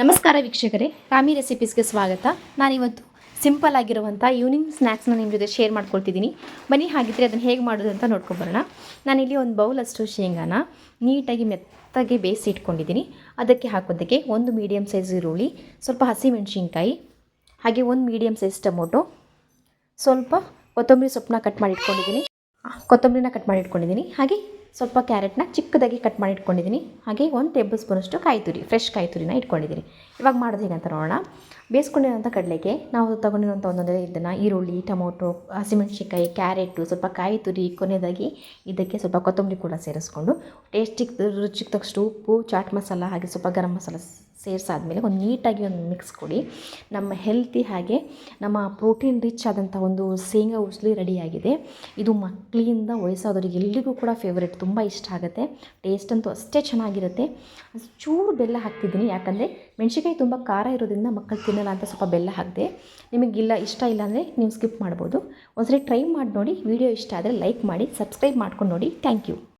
ನಮಸ್ಕಾರ ವೀಕ್ಷಕರೇ, ರಾಮಿ ರೆಸಿಪೀಸ್ಗೆ ಸ್ವಾಗತ. ನಾನಿವತ್ತು ಸಿಂಪಲ್ ಆಗಿರುವಂಥ ಈವ್ನಿಂಗ್ ಸ್ನ್ಯಾಕ್ಸ್ನ ನಿಮ್ಮ ಜೊತೆ ಶೇರ್ ಮಾಡ್ಕೊಳ್ತಿದ್ದೀನಿ. ಬನ್ನಿ, ಹಾಗಿದ್ರೆ ಅದನ್ನು ಹೇಗೆ ಮಾಡೋದು ಅಂತ ನೋಡ್ಕೊಬರೋಣ ನಾನಿಲ್ಲಿ ಒಂದು ಬೌಲಷ್ಟು ಶೇಂಗಾನ ನೀಟಾಗಿ ಮೆತ್ತಗೆ ಬೇಯಿಸಿ ಇಟ್ಕೊಂಡಿದ್ದೀನಿ. ಅದಕ್ಕೆ ಹಾಕೋದಕ್ಕೆ ಒಂದು ಮೀಡಿಯಮ್ ಸೈಜ್ ಈರುಳ್ಳಿ, ಸ್ವಲ್ಪ ಹಸಿಮೆಣಸಿನ್ಕಾಯಿ, ಹಾಗೆ ಒಂದು ಮೀಡಿಯಮ್ ಸೈಜ್ ಟೊಮೊಟೊ, ಸ್ವಲ್ಪ ಕೊತ್ತಂಬರಿ ಸೊಪ್ಪನ್ನ ಕಟ್ ಮಾಡಿ ಇಟ್ಕೊಂಡಿದ್ದೀನಿ. ಕೊತ್ತಂಬರಿನ ಕಟ್ ಮಾಡಿ ಇಟ್ಕೊಂಡಿದ್ದೀನಿ. ಹಾಗೆ ಸ್ವಲ್ಪ ಕ್ಯಾರೆಟ್ನ ಚಿಕ್ಕದಾಗಿ ಕಟ್ ಮಾಡಿ ಇಟ್ಕೊಂಡಿದ್ದೀನಿ. ಹಾಗೆ ಒಂದು ಟೇಬಲ್ ಸ್ಪೂನಷ್ಟು ಕಾಯಿ ತುರಿ ಫ್ರೆಶ್ ಕಾಯಿ ತುರಿನ ಇಟ್ಕೊಂಡಿದ್ದೀನಿ. ಇವಾಗ ಮಾಡೋದು ಹೇಗೆ ಅಂತ ನೋಡೋಣ. ಬೇಯಿಸ್ಕೊಂಡಿರೋಂಥ ಕಡಲೆಗೆ ನಾವು ತೊಗೊಂಡಿರೋಂಥ ಒಂದೊಂದೇ ಇದನ್ನು ಈರುಳ್ಳಿ, ಟೊಮೊಟೊ ಹಸಿಮೆಣಸಿನ್ಕಾಯಿ, ಕ್ಯಾರೆಟು, ಸ್ವಲ್ಪ ಕಾಯಿ ತುರಿ ಕೊನೆಯದಾಗಿ ಇದಕ್ಕೆ ಸ್ವಲ್ಪ ಕೊತ್ತಂಬರಿ ಕೂಡ ಸೇರಿಸ್ಕೊಂಡು ಟೇಸ್ಟಿಗೆ ರುಚಿಗೆ ತಕ್ಕಷ್ಟು ಉಪ್ಪು, ಚಾಟ್ ಮಸಾಲ, ಹಾಗೆ ಸ್ವಲ್ಪ ಗರಂ ಮಸಾಲ ಸೇರಿಸಾದ್ಮೇಲೆ ಒಂದು ನೀಟಾಗಿ ಒಂದು ಮಿಕ್ಸ್ ಕೊಡಿ. ನಮ್ಮ ಹೆಲ್ತಿ ಹಾಗೆ ನಮ್ಮ ಪ್ರೋಟೀನ್ ರಿಚ್ ಆದಂಥ ಒಂದು ಶೇಂಗಾ ಉಸ್ಲಿ ರೆಡಿಯಾಗಿದೆ ಇದು ಮಕ್ಕಳಿಂದ ವಯಸ್ಸಾದವರಿಗೆ ಎಲ್ಲಿಗೂ ಕೂಡ ಫೇವ್ರೇಟ್ ತುಂಬ ಇಷ್ಟ ಆಗುತ್ತೆ. ಟೇಸ್ಟ್ ಅಂತೂ ಅಷ್ಟೇ ಚೆನ್ನಾಗಿರುತ್ತೆ. ಚೂರು ಬೆಲ್ಲ ಹಾಕ್ತಿದ್ದೀನಿ. ಯಾಕಂದರೆ ಮೆಣಸಿನ್ಕಾಯಿ ತುಂಬ ಖಾರ ಇರೋದ್ರಿಂದ ಮಕ್ಕಳು ತಿನ್ನಲ್ಲ ಅಂತ ಸ್ವಲ್ಪ ಬೆಲ್ಲ ಹಾಕಿದೆ. ನಿಮಗಿಲ್ಲ, ಇಷ್ಟ ಇಲ್ಲ ಅಂದರೆ ನೀವು ಸ್ಕಿಪ್ ಮಾಡ್ಬೋದು. ಒಂದ್ಸರಿ ಟ್ರೈ ಮಾಡಿ ನೋಡಿ. ವಿಡಿಯೋ ಇಷ್ಟ ಆದರೆ ಲೈಕ್ ಮಾಡಿ ಸಬ್ಸ್ಕ್ರೈಬ್ ಮಾಡ್ಕೊಂಡು ನೋಡಿ. Thank you